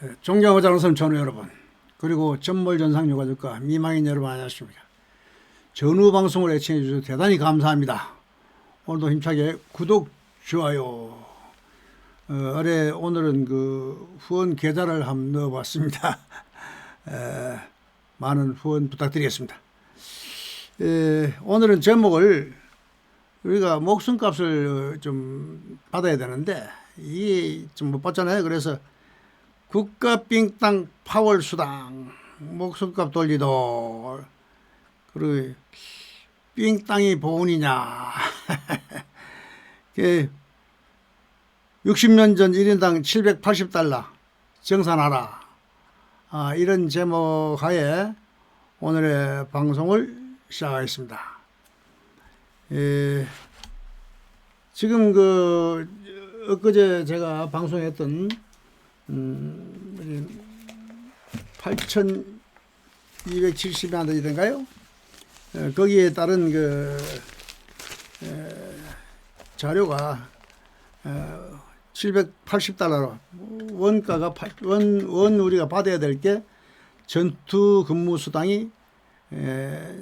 선생 전우 여러분 그리고 전몰전상 유가족과 미망인 여러분 안녕하십니까? 전후 방송을 애청해 주셔서 대단히 감사합니다. 오늘도 힘차게 구독 좋아요 어, 어래 오늘은 그 후원 계좌를 한번 넣어봤습니다. 에, 많은 후원 부탁드리겠습니다. 에, 오늘은 제목을 우리가 목숨값을 어, 좀 받아야 되는데 이게 좀 못 받잖아요. 그래서 국가 빙땅 파월 수당 목숨값 돌리도. 그리고 빙땅이 보은이냐. 그 60년 전 1인당 780달러 정산하라. 아, 이런 제목 하에 오늘의 방송을 시작하겠습니다. 에, 지금 그 엊그제 제가 방송했던 음, 8,270만 원이던가요? 어, 거기에 따른 그 에, 자료가 어, 780달러로 원가가 팔- 원, 원 우리가 받아야 될 게 전투 근무 수당이 에,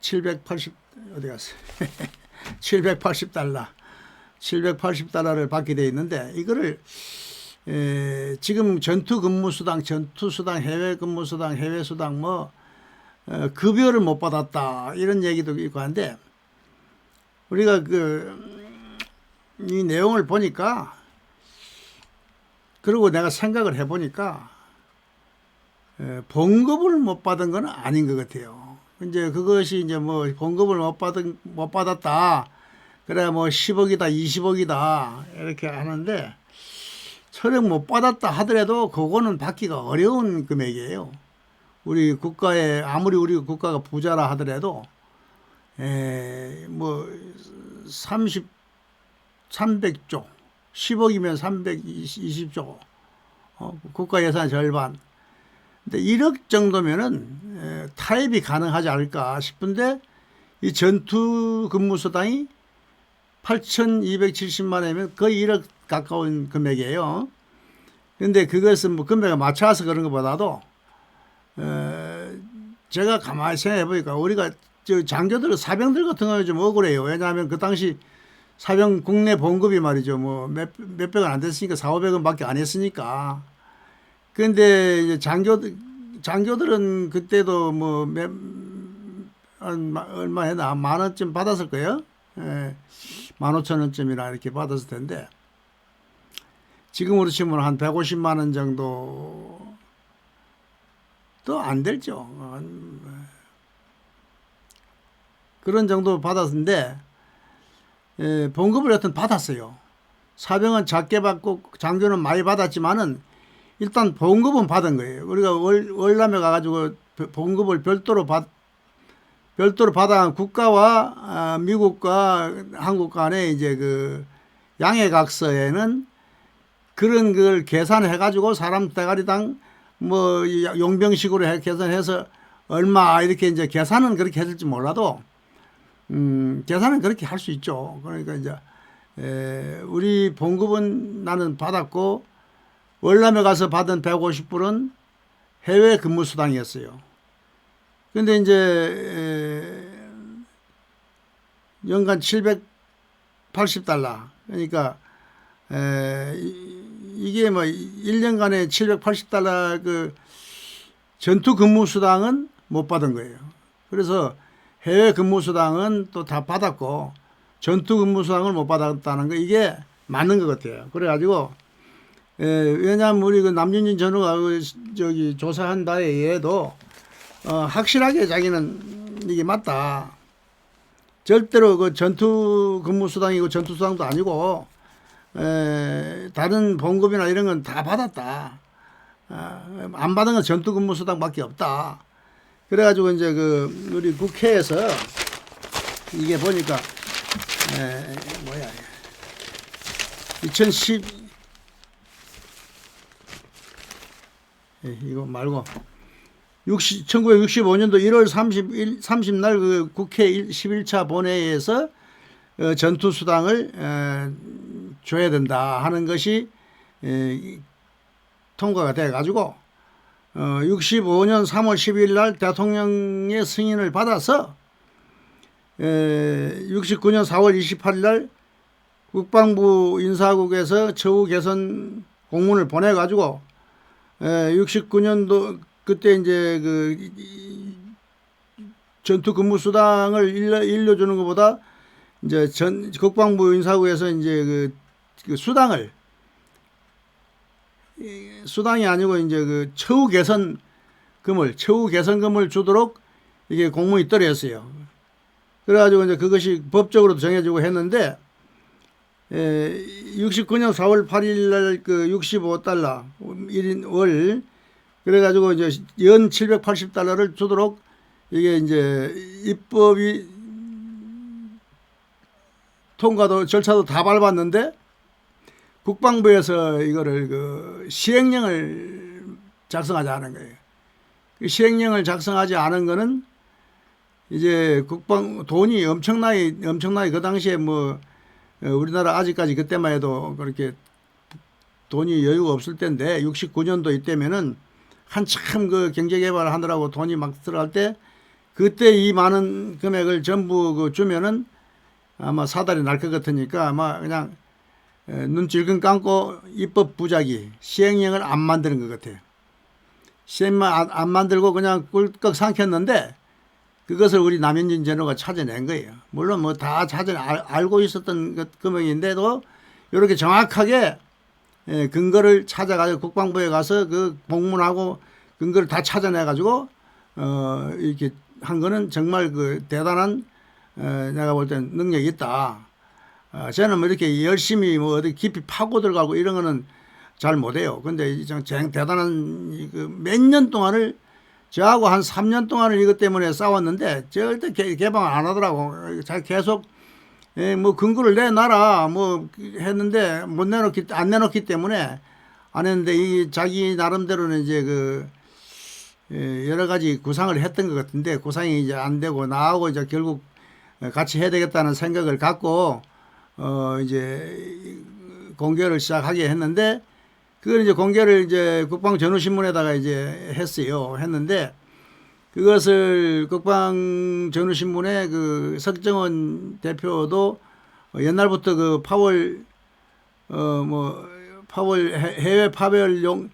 780 어디 갔어? 780달러. 780달러를 받게 돼 있는데 이거를 에, 지금 전투 근무 수당, 전투 수당, 해외 근무 수당, 해외 수당 뭐 어, 급여를 못 받았다 이런 얘기도 있고 한데 우리가 그 이 내용을 보니까 그리고 내가 생각을 해보니까 에, 봉급을 못 받은 건 아닌 것 같아요. 이제 그것이 이제 뭐 봉급을 못 받은 못 받았다. 그래 뭐 10억이다, 20억이다 이렇게 하는데 철액 못 받았다 하더라도 그거는 받기가 어려운 금액이에요. 우리 국가에 아무리 우리 국가가 부자라 하더라도 에뭐 30 300조 10억이면 320조 어, 국가 예산 절반 근데 1억 정도면은 에, 타협이 가능하지 않을까 싶은데 이 전투 근무 수당이 8,270만 원이면 거의 1억 가까운 금액이에요. 근데 그것은 뭐 금액에 맞춰서 그런 것보다도 에, 제가 가만히 생각해 보니까 우리가 저 장교들 사병들 같은 경우는 좀 억울해요. 왜냐하면 그 당시 사병 국내 봉급이 말이죠. 뭐 몇, 몇 백은 안 됐으니까 4, 500원 밖에 안 했으니까. 근데 이제 장교들, 장교들은 그때도 뭐 몇, 얼마, 얼마 했나? 만 원쯤 받았을 거예요. 예. 만 오천 원쯤이나 이렇게 받았을 텐데. 지금으로 치면 한 150만 원 정도 또안 될죠. 한, 그런 정도 받았는데, 예, 봉급을 여튼 받았어요. 사병은 작게 받고 장교는 많이 받았지만은 일단 봉급은 받은 거예요. 우리가 월, 월남에 가가지고 봉급을 별도로 받, 별도로 받아 국가와 아, 미국과 한국 간의 이제 그 양해각서에는 그런 걸 계산해 가지고 사람 대가리당 뭐 용병식으로 해- 계산해서 얼마 이렇게 이제 계산은 그렇게 했을지 몰라도 음, 계산은 그렇게 할 수 있죠. 그러니까 이제 에, 우리 봉급은 나는 받았고 월남에 가서 받은 150불은 해외 근무 수당이었어요. 근데 이제 에, 연간 780달러. 그러니까 에, 이- 이게 뭐 1년간에 780달러 그 전투 근무 수당은 못 받은 거예요. 그래서 해외 근무 수당은 또 다 받았고 전투 근무 수당을 못 받았다는 거 이게 맞는 것 같아요. 그래가지고 에, 왜냐하면 우리 그 남윤진 전우가 그 저기 조사한 바에 의해도 어, 확실하게 자기는 이게 맞다. 절대로 그 전투 근무 수당이고 전투 수당도 아니고 에, 다른 봉급이나 이런 건 다 받았다. 아, 안 받은 건 전투 근무 수당밖에 없다. 그래가지고 이제 그 우리 국회에서 이게 보니까 에, 뭐야 2010 예, 이거 말고 60, 1965년도 1월 31, 30날 그 국회 11차 본회의에서 어, 전투 수당을 어, 줘야 된다 하는 것이 에, 통과가 돼 가지고 어 65년 3월 10일 날 대통령의 승인을 받아서 에 69년 4월 28일 날 국방부 인사국에서 처우 개선 공문을 보내 가지고 에 69년도 그때 이제 그 전투 근무 수당을 일러, 일려주는 것보다 이제 전 국방부 인사국에서 이제 그, 그 수당을 이 수당이 아니고 이제 그 처우 개선금을 처우 개선금을 주도록 이게 공문이 떨어졌어요. 그래가지고 이제 그것이 법적으로도 정해지고 했는데 에, 69년 4월 8일 날 그 65달러 1인 월 그래가지고 이제 연 780달러를 주도록 이게 이제 입법이 통과도 절차도 다 밟았는데 국방부에서 이거를 그 시행령을 작성하지 않은 거예요. 그 시행령을 작성하지 않은 거는 이제 국방 돈이 엄청나게 엄청나게 그 당시에 뭐 어, 우리나라 아직까지 그때만 해도 그렇게 돈이 여유가 없을 때인데 69년도 이때면은 한참 그 경제 개발을 하느라고 돈이 막 들어갈 때 그때 이 많은 금액을 전부 그 주면은 아마 사달이 날 것 같으니까 아마 그냥 에, 눈 질끈 감고 입법 부작위 시행령을 안 만드는 것 같아요. 시행만 안, 안 만들고 그냥 꿀꺽 삼켰는데 그것을 우리 남현진 전우가 찾아낸 거예요. 물론 뭐 다 찾아 알, 알고 있었던 것 금액인데도 이렇게 정확하게 예, 근거를 찾아가지고 국방부에 가서 그 공문하고 근거를 다 찾아내 가지고 어 이렇게 한 거는 정말 그 대단한 어, 내가 볼 땐 능력이 있다. 어, 저는 뭐 이렇게 열심히 뭐 어디 깊이 파고 들어가고 이런 거는 잘 못해요. 근데 이정 대단한 그 몇 년 동안을 저하고 한 3년 동안을 이것 때문에 싸웠는데 절대 개, 개방을 안 하더라고. 자 계속 예, 뭐 근거를 내놔라 뭐 했는데 못 내놓기 안 내놓기 때문에 안 했는데 이 자기 나름대로는 이제 그 예, 여러 가지 구상을 했던 것 같은데 구상이 이제 안 되고 나하고 이제 결국 같이 해야 되겠다는 생각을 갖고 어 이제 공개를 시작하게 했는데 그걸 이제 공개를 이제 국방 전후 신문에다가 이제 했어요. 했는데 그것을 국방 전후신문에 그 석정원 대표도 옛날부터 그 파월 어 뭐 파월 해- 해외 파병용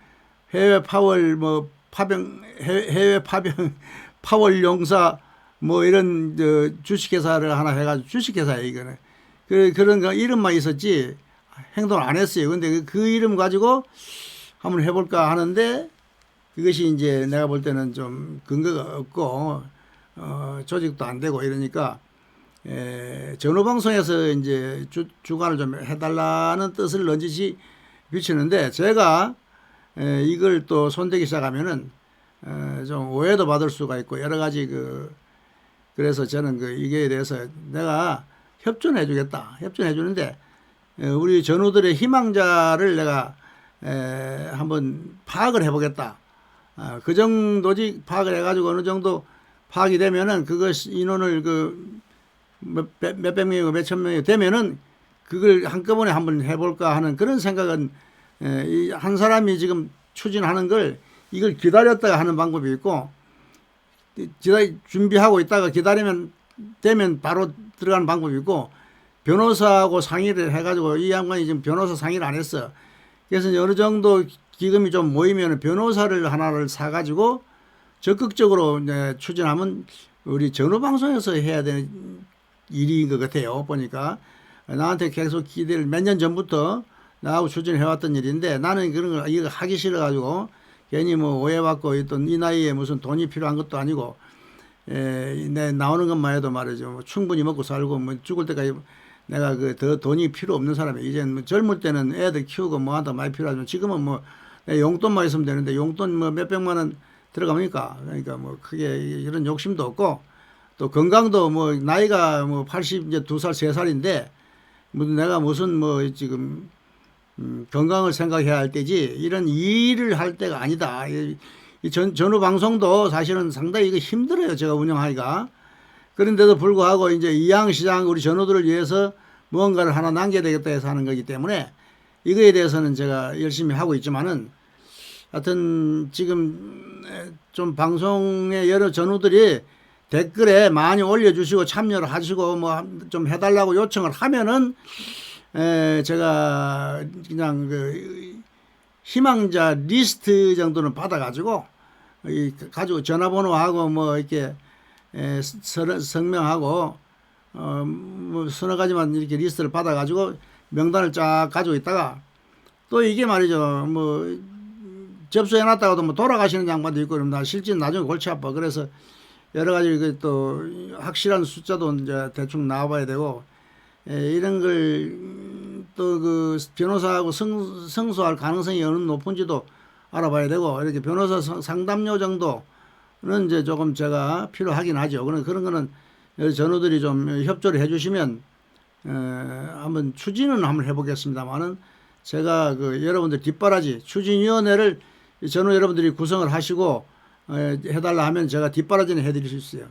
해외 파월 뭐 파병 해- 해외 파병 파월 용사 뭐 이런 저 주식회사를 하나 해가지고 주식회사에 이거는 그 그런 거 이름만 있었지 행동을 안 했어요. 근데 그, 그 이름 가지고 한번 해볼까 하는데 그것이 이제 내가 볼 때는 좀 근거가 없고 어, 조직도 안 되고 이러니까 에, 전후 방송에서 이제 주, 주관을 좀 해달라는 뜻을 넌지시 비치는데 제가 에, 이걸 또 손대기 시작하면은 에, 좀 오해도 받을 수가 있고 여러 가지 그 그래서 저는 그 이게 대해서 내가 협조해 주겠다 협조해 주는데 에, 우리 전우들의 희망자를 내가 에, 한번 파악을 해보겠다. 아, 그 정도지 파악을 해가지고 어느 정도 파악이 되면은 그것 인원을 그 몇, 몇- 몇백 명이고 몇천 명이 되면은 그걸 한꺼번에 한번 해볼까 하는 그런 생각은 에, 이한 사람이 지금 추진하는 걸 이걸 기다렸다가 하는 방법이 있고 기다 준비하고 있다가 기다리면 되면 바로 들어가는 방법이 있고 변호사하고 상의를 해가지고 이 양반이 지금 변호사 상의를 안 했어. 그래서 어느 정도 기금이 좀 모이면 변호사를 하나를 사가지고 적극적으로 이제 추진하면 우리 전후 방송에서 해야 되는 일인 것 같아요. 보니까 나한테 계속 기대를 몇 년 전부터 나하고 추진해왔던 일인데 나는 그런 거 이거 하기 싫어가지고 괜히 뭐 오해받고 있던 이 나이에 무슨 돈이 필요한 것도 아니고 에, 내 나오는 것만 해도 말이죠. 뭐 충분히 먹고 살고 뭐 죽을 때까지 내가 그 더 돈이 필요 없는 사람이 이제는 뭐 젊을 때는 애들 키우고 뭐 한다 많이 필요하지만 지금은 뭐내 용돈만 있으면 되는데 용돈 뭐 몇백만 원 들어갑니까? 그러니까 뭐 크게 이런 욕심도 없고 또 건강도 뭐 나이가 뭐 80 이제 두살세 살인데 무슨 내가 무슨 뭐 지금 음, 건강을 생각해야 할 때지 이런 일을 할 때가 아니다. 이, 이 전, 전후 방송도 사실은 상당히 이거 힘들어요. 제가 운영하기가. 그런데도 불구하고 이제 이양시장 우리 전우들을 위해서 무언가를 하나 남겨야 되겠다 해서 하는 거기 때문에 이거에 대해서는 제가 열심히 하고 있지만은 하여튼 지금 에, 좀 방송의 여러 전우들이 댓글에 많이 올려주시고 참여를 하시고 뭐 좀 해달라고 요청을 하면은 에, 제가 그냥 그 희망자 리스트 정도는 받아가지고 이 가지고 전화번호하고 뭐 이렇게 에, 서- 성명하고 어뭐 서너 가지만 이렇게 리스트를 받아가지고 명단을 쫙 가지고 있다가 또 이게 말이죠 뭐 접수해놨다가도 뭐 돌아가시는 양반도 있고 그럽니다. 실제 나중에 골치 아파. 그래서 여러 가지 이게 또 확실한 숫자도 이제 대충 나와봐야 되고 에, 이런 걸 또 그 변호사하고 성, 성수할 가능성이 어느 높은지도 알아봐야 되고 이렇게 변호사 상- 상담료 정도는 이제 조금 제가 필요하긴 하죠. 그런 그런 거는 전우들이 좀 협조를 해주시면 에, 한번 추진은 한번 해보겠습니다만은 제가 그 여러분들 뒷바라지 추진위원회를 전후 여러분들이 구성을 하시고 어, 해달라 하면 제가 뒷바라지는 해드릴 수 있어요.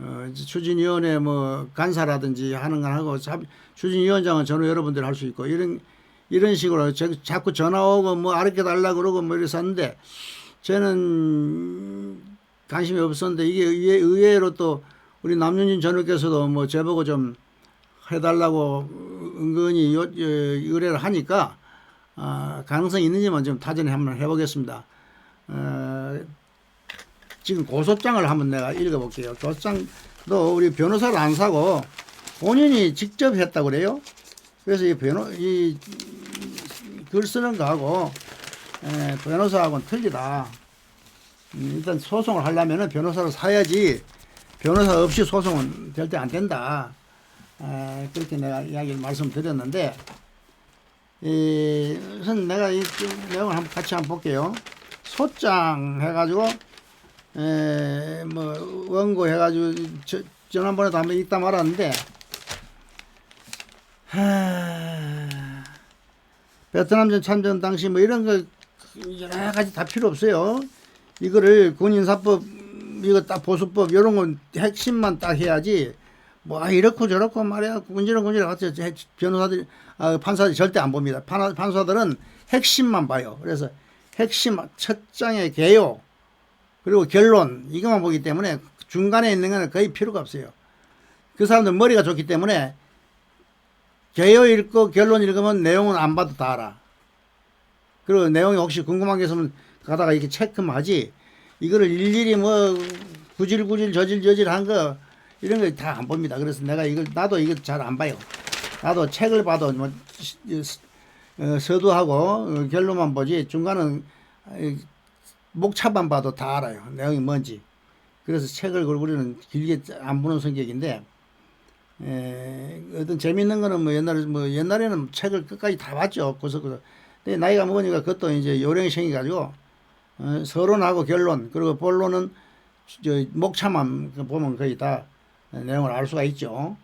어, 추진위원회 뭐 간사라든지 하는 건 하고 참- 추진위원장은 전후 여러분들 할 수 있고 이런 이런 식으로 저- 자꾸 전화 오고 뭐 아르켜 달라 그러고 뭐 이래서 하는데 저는 관심이 없었는데 이게 의외- 의외로 또 우리 남윤진 전우께서도 뭐 제보고 좀 해달라고 은근히 요, 요, 의뢰를 하니까 아, 가능성이 있는지만 좀 타전에 한번 해보겠습니다. 어, 지금 고소장을 한번 내가 읽어볼게요. 고소장도 우리 변호사를 안 사고 본인이 직접 했다고 그래요. 그래서 이 변호 이 글 쓰는 거하고 에, 변호사하고는 틀리다. 음, 일단 소송을 하려면은 변호사를 사야지 변호사 없이 소송은 절대 안 된다. 에, 그렇게 내가 이야기를 말씀드렸는데 이, 우선 내가 이 내용을 한번 같이 한번 볼게요. 소장 해가지고 에, 뭐 원고 해가지고 저, 지난번에도 한번 읽다 말았는데 하, 베트남전 참전 당시 뭐 이런 거 여러 가지 다 필요 없어요. 이거를 군인사법 이거 딱 보수법 이런 건 핵심만 딱 해야지 뭐 아, 이렇고 저렇고 말이야 군지런 같이 변호사들이 아, 판사들이 절대 안 봅니다. 판, 판사들은 핵심만 봐요. 그래서 핵심 첫 장의 개요 그리고 결론 이것만 보기 때문에 중간에 있는 거는 거의 필요가 없어요. 그 사람들 머리가 좋기 때문에 개요 읽고 결론 읽으면 내용은 안 봐도 다 알아. 그리고 내용이 혹시 궁금한 게 있으면 가다가 이렇게 체크만 하지. 이거를 일일이 뭐 구질구질 저질저질 한 거 이런 거다안 봅니다. 그래서 내가 이걸 나도 이거 잘 안 봐요. 나도 책을 봐도 뭐 시- 어, 서두하고 어, 결론만 보지 중간은 어, 목차만 봐도 다 알아요. 내용이 뭔지. 그래서 책을 그 우리는 길게 안 보는 성격인데 에, 어떤 재밌는 거는 뭐 옛날에 뭐 옛날에는 책을 끝까지 다 봤죠. 구석구석. 근데 나이가 먹으니까 그것도 이제 요령이 생겨가지고 어, 서론하고 결론 그리고 본론은 저 목차만 보면 거의 다 내용을 알 수가 있죠.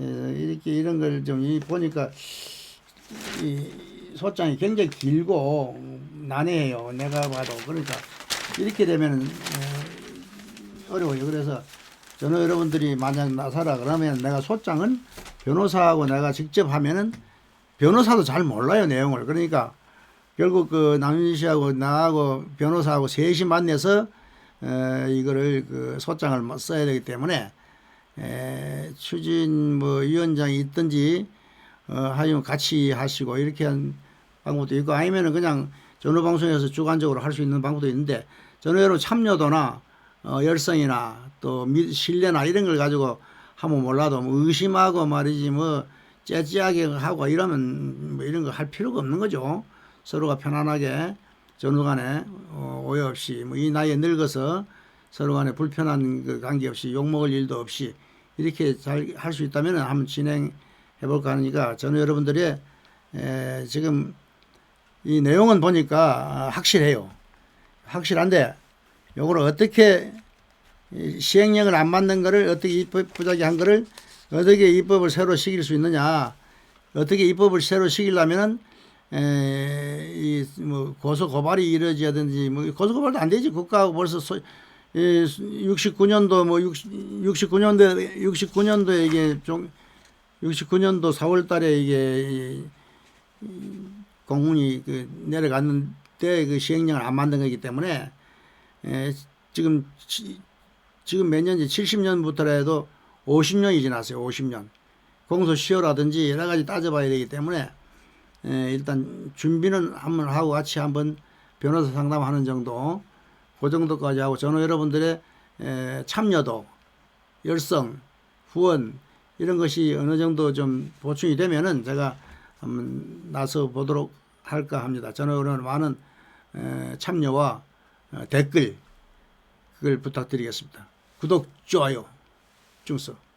에, 이렇게 이런 걸 좀 보니까 이 소장이 굉장히 길고 난해해요. 내가 봐도 그러니까 이렇게 되면 어려워요. 그래서 저는 여러분들이 만약 나서라 그러면 내가 소장은 변호사하고 내가 직접 하면은 변호사도 잘 몰라요 내용을 그러니까 결국 그 남윤 씨하고 나하고 변호사하고 셋이 만나서 에, 이거를 그 소장을 뭐 써야 되기 때문에 에, 추진 뭐 위원장이 있든지 어, 하여면 같이 하시고 이렇게 한 방법도 있고 아니면은 그냥 전후 방송에서 주관적으로 할 수 있는 방법도 있는데 여러분 참여도나 어, 열성이나 또 미- 신뢰나 이런 걸 가지고 하면 몰라도 뭐 의심하고 말이지 뭐 째째하게 하고 이러면 뭐 이런 거 할 필요가 없는 거죠. 서로가 편안하게 전후 간에 어, 오해 없이 뭐 이 나이에 늙어서 서로 간에 불편한 그 관계 없이 욕먹을 일도 없이 이렇게 잘 할 수 있다면 한번 진행해 볼까 하니까 저는 여러분들이 에, 지금 이 내용은 보니까 아, 확실해요. 확실한데 요거를 어떻게 이 시행령을 안 만든 거를 어떻게 입법 부작위 한 거를 어떻게 입법을 새로 시킬 수 있느냐 어떻게 입법을 새로 시키려면은 이뭐 고소 고발이 이루어져야든지 뭐 고소 고발도 안 되지 국가하고 벌써 소, 에, 69년도 뭐 60, 69년도 69년도에 이게 좀 69년도 4월 달에 이게 이- 이 공문이 그 내려갔는 때그 시행령을 안 만든 거기 때문에 에, 지금 치- 지금 몇 년지 70년부터라도 50년이 지났어요. 50년. 공소시효라든지 여러 가지 따져봐야 되기 때문에 에, 일단 준비는 한번 하고 같이 한번 변호사 상담하는 정도 그 정도까지 하고 저는 여러분들의 에, 참여도 열성 후원 이런 것이 어느 정도 좀 보충이 되면은 제가 한번 나서 보도록 할까 합니다. 저는 오늘 많은 에, 참여와 어, 댓글 그걸 부탁드리겠습니다. 구독, 좋아요, 중서.